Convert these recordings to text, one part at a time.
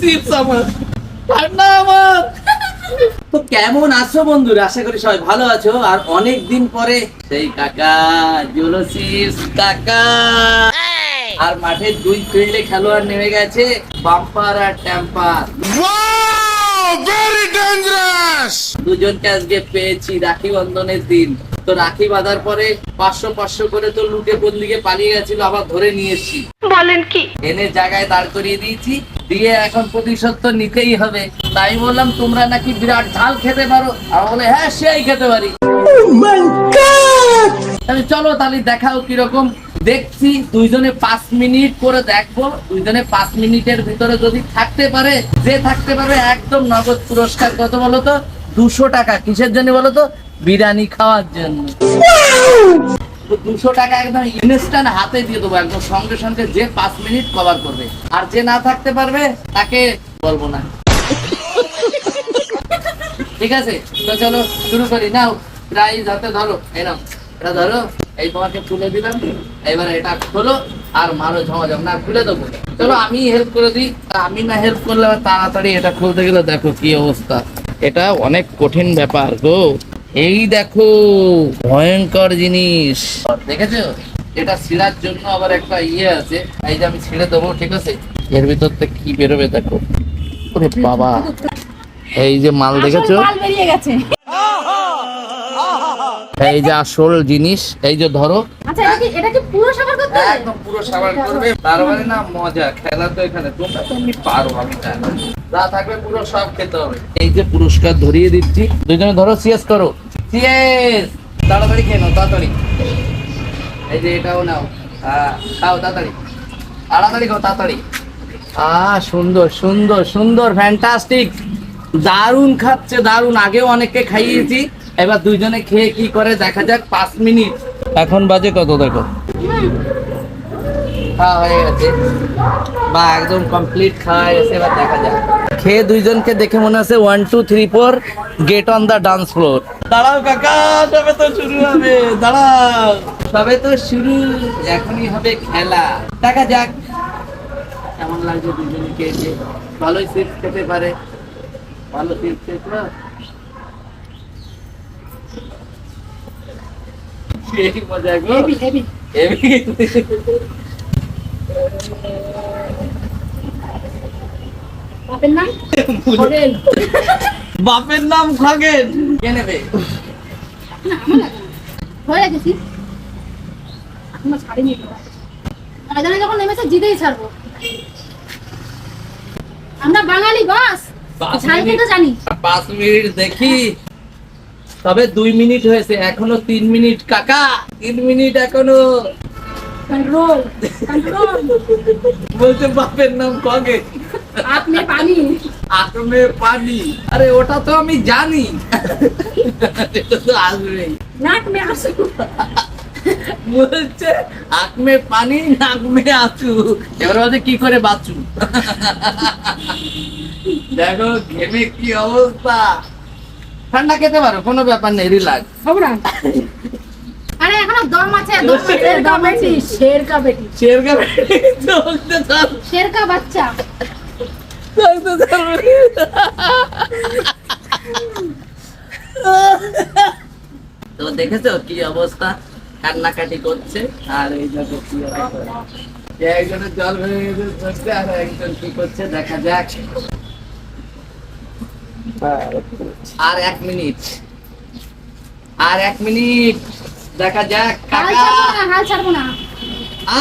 Chips আমার ঠান্ডা আমার। তো কেমন আছো বন্ধুরা? আশা করি সবাই ভালো আছো। আর অনেক দিন পরে সেই কাকা জুলোসিস কাকা। আর মাঠে দুই ফিল্ডে খেলোয়াড় নেমে গেছে বাম্পার আর ট্যাম্পার very dangerous! দুজনকে আজকে পেয়েছি রাখি বন্ধনের দিন। তো রাখি বাঁধার পরে পাঁচশো পাঁচশো করে তো লুটে কোন দিকে পালিয়ে গেছিল আবার ধরে নিয়ে এসছি। বলেন কি? এনে জায়গায় দাঁড় করিয়ে দিয়েছি দিয়ে এখন প্রতিশোধ তো নিতেই হবে। তাই বললাম তোমরা নাকি বিরাট ঝাল খেতে পারো? আর বলে হ্যাঁ সেই খেতে পারি। তাহলে চলো তাহলে দেখাও কীরকম। দেখছি দুইজনে পাঁচ মিনিট করে দেখব। দুইজনে পাঁচ মিনিটের ভিতরে যদি থাকতে পারে যে থাকতে পারে একদম নগদ পুরস্কার। কত বলতো দুশো টাকা। কিসের জন্য বলো তো? বিরিয়ানি খাওয়ার জন্য। দুশো টাকা একদম ইনস্ট্যান্ট হাতে দিয়ে দেবো একদম সঙ্গে সঙ্গে যে পাঁচ মিনিট কভার করবে। আর যে না থাকতে পারবে তাকে বলব না। ঠিক আছে তো চলো শুরু করি। নাও প্রাইজ হাতে ধরো এই নাও এটা ধরো এই তোমাকে তুলে দিলাম। এবার এটা খোলো আর মারো ঝমাঝম। না খুলে দেবো। চলো আমি হেল্প করে দিই। আমি না হেল্প করলে তাড়াতাড়ি এটা খুলতে গেলে দেখো কি অবস্থা। এটা অনেক কঠিন ব্যাপার গো। এই দেখো ভয়ঙ্কর জিনিস। দেখেছ? এটা ছিঁড়ার জন্য আবার একটা ইয়ে আছে। এই যে আমি ছিঁড়ে দেবো ঠিক আছে? এর ভিতর থেকে কি বেরোবে দেখো? ওরে বাবা। এই যে মাল দেখেছ? বেরিয়ে গেছে। এই যে আসল জিনিস এই যে ধরো। আচ্ছা এটা কি পুরো সাবার করতে হবে একদম পুরো সাবার করবে। তার মানে না মজা। খেলা তো এখানে তোমরা তো এমনি পারো আমি জানি। যা থাকবে পুরো সব খেতে হবে। এই যে পুরস্কার ধরিয়ে দিচ্ছি। দুজনে ধরো সিএস করো। সিএস তাড়াতাড়ি খেয়ে নাও, তাড়াতাড়ি। এই যে এটাও নাও। হ্যাঁ খাও, তাড়াতাড়ি। তাড়াতাড়ি খাও, তাড়াতাড়ি। আহ, সুন্দর সুন্দর সুন্দর ফ্যান্টাস্টিক দারুণ খাচ্ছে, দারুণ। আগেও অনেককে খাইয়েছি। এবার দুইজনে খেয়ে কি করে, দেখা যাক, পাঁচ মিনিট। এখন বাজে কত, দেখো? খাওয়া হয়ে গেছে। বা, একদম কমপ্লিট খাওয়া গেছে, এবার দেখা যাক। খেয়ে দুইজনকে দেখে মনে আছে one two three four get on the dance floor দাঁড়াও কাকা সবে তো শুরু হবে। দাঁড়াও। সবে তো শুরু। এখনই হবে খেলা। দেখা যাক। কেমন লাগছে দুজনকে যে ভালোই সিট খেতে পারে। ভালো সিট খেতে মজা গো। বাপের নাম? বাপের নাম খগেন। কে নেবে? না আমার লাগে না হয়ে গেছি এখনও ছাড়িনি। তো যখন নেমেছে জিতেই ছাড়বো। আমরা বাঙালি বাস। পাঁচ ছাড়তে মিনিট। তো জানি। পাঁচ মিনিট দেখি। তবে দুই মিনিট হয়েছে। এখনও তিন মিনিট। কাকা তিন মিনিট এখনও। কন্ট্রোল কন্ট্রোল বলছে বাপের নাম খগেন। আপনি পানি? আতমে পানি। আরে ওটা তো আমি জানি। এটা তো আসবেই। নাক মে আসু। বলছে আখ পানি নাক মে এবার বলছে কি করে বাঁচু? দেখো ঘেমে কি অবস্থা? ঠান্ডা খেতে পারো কোনো ব্যাপার নেই রিল্যাক্স খবর আরে এখনও দম আছে দম আছে দম আছে। শের কা বেটি শের কা চলতে থাক শের বাচ্চা। তো দেখেছ কি অবস্থা? কান্নাকাটি করছে আর এই দেখো কি অবস্থা। একজনের জল ভরে গেছে চলছে আর একজন কি করছে দেখা যাক। আর এক মিনিট। আর এক মিনিট। দেখা যাক হাল কাকা ছাড়বো না হাল ছাড়বো না।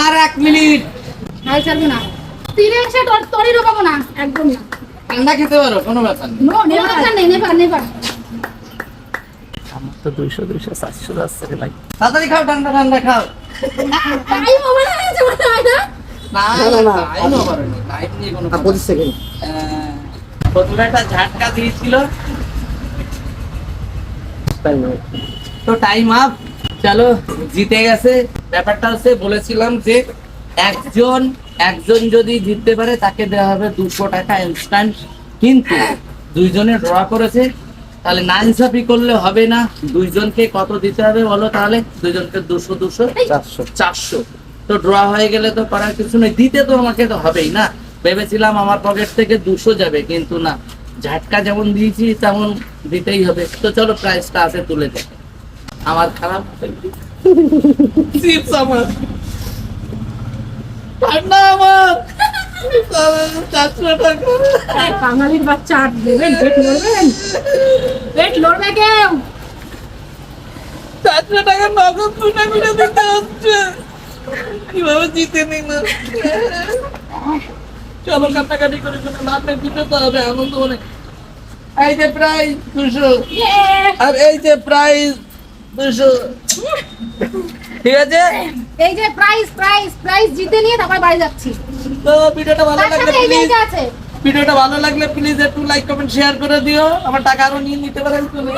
আর এক মিনিট। হাল ছাড়বো না। তীরে এসে তোর তরি রোকাবো না একদম না ঠান্ডা খেতে পারো কোনো ব্যাপার নেই নো নেভার নেই নেভার নেভার আমার তো দুইশো দুইশো চারশো যাচ্ছে ভাই। তাড়াতাড়ি খাও ঠান্ডা ঠান্ডা খাও। টাইম ওভার হয়ে গেছে মনে হয় না? না না না। টাইম ওভার হয়নি টাইম নিয়ে কোনো পঁচিশ সেকেন্ড। প্রথমে একটা ঝাটকা দিয়েছিল। তো টাইম আপ চলো জিতে গেছে। ব্যাপারটা হচ্ছে বলেছিলাম যে একজন একজন যদি জিততে পারে তাকে দেওয়া হবে দুশো টাকা ইনস্ট্যান্ট কিন্তু দুইজনে ড্র করেছে তাহলে না ইনসাফি করলে হবে না। দুইজনকে কত দিতে হবে বলো তাহলে? দুইজনকে দুশো দুশো চারশো। চারশো। তো ড্র হয়ে গেলে তো করার কিছু নেই। দিতে তো আমাকে তো হবেই না। ভেবেছিলাম আমার পকেট থেকে দুশো যাবে কিন্তু না। ঝাটকা যেমন দিয়েছি তেমন দিতেই হবে। তো চলো প্রাইসটা আছে তুলে দে আমার খারাপ। চিপস আমার। ঠান্ডা আমার। বাঙালির বাচ্চা আর দেবেন পেট লড়বেন পেট লড়বে কেউ? চারশো টাকা নগদ গুনে গুনে দিতে হচ্ছে। কীভাবে জিতে নিল চলো কাটাকাটি করে কোনো নামে দিতে তো হবে আনন্দ মনে। এই যে প্রাইস দুশো। আর এই যে প্রাইস দুশো। ঠিক আছে? এই যে প্রাইস প্রাইস প্রাইস জিতে নিয়ে তারপর বাড়ি যাচ্ছি। তো ভিডিওটা ভালো লাগলে প্লিজ আছে। ভিডিওটা ভালো লাগলে প্লিজ একটু লাইক কমেন্ট শেয়ার করে দিও। আমার টাকা আরও নিয়ে নিতে পারেন। চলে